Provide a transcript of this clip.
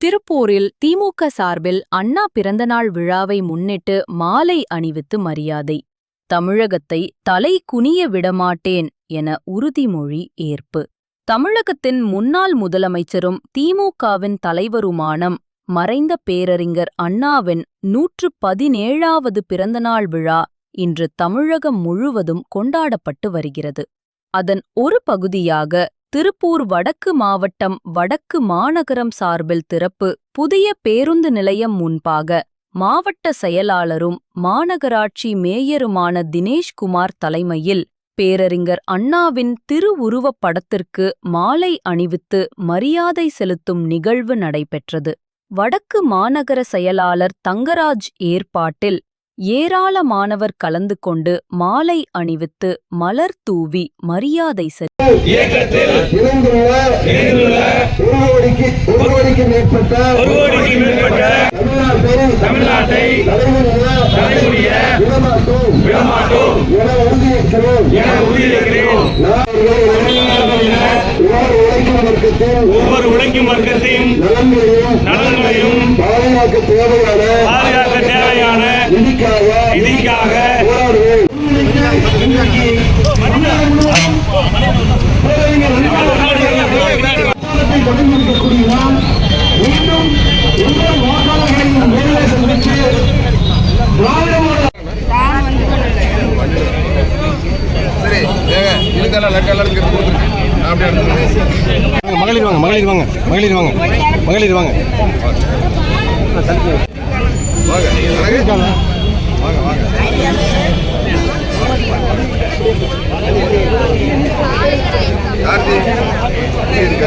திருப்பூரில் திமுக சார்பில் அண்ணா பிறந்தநாள் விழாவை முன்னிட்டு மாலை அணிவித்து மரியாதை. தமிழகத்தை தலை குனிய விடமாட்டேன் என உறுதிமொழி ஏற்பு. தமிழகத்தின் முன்னாள் முதலமைச்சரும் திமுகவின் தலைவருமானம் மறைந்த பேரறிஞர் அண்ணாவின் நூற்று பதினேழாவது பிறந்தநாள் விழா இன்று தமிழகம் முழுவதும் கொண்டாடப்பட்டு வருகிறது. அதன் ஒரு பகுதியாக திருப்பூர் வடக்கு மாவட்டம் வடக்கு மாநகரம் சார்பில் திறப்பு புதிய பேருந்து நிலையம் முன்பாக மாவட்ட செயலாளரும் மாநகராட்சி மேயருமான தினேஷ்குமார் தலைமையில் பேரறிஞர் அண்ணாவின் திருவுருவப் படத்திற்கு மாலை அணிவித்து மரியாதை செலுத்தும் நிகழ்வு நடைபெற்றது. வடக்கு மாநகர செயலாளர் தங்கராஜ் ஏற்பாட்டில் ஏராளமானவர் கலந்து கொண்டு மாலை அணிவித்து மலர் தூவி மரியாதை ஒவ்வொரு உழைக்கும் நலன்களையும் நலன்களையும் பாதுகாக்க தேவையான தேவையான நிதிக்காக நிதிக்காக போராடுவோம் சரி கொடுத்துருக்கு அப்படியே. மகளிர் வாங்க மகளிர் வாங்க மகளிர் வாங்க மகளிர் வாங்க அழகு. வாங்க வாங்க கார்த்தி இங்க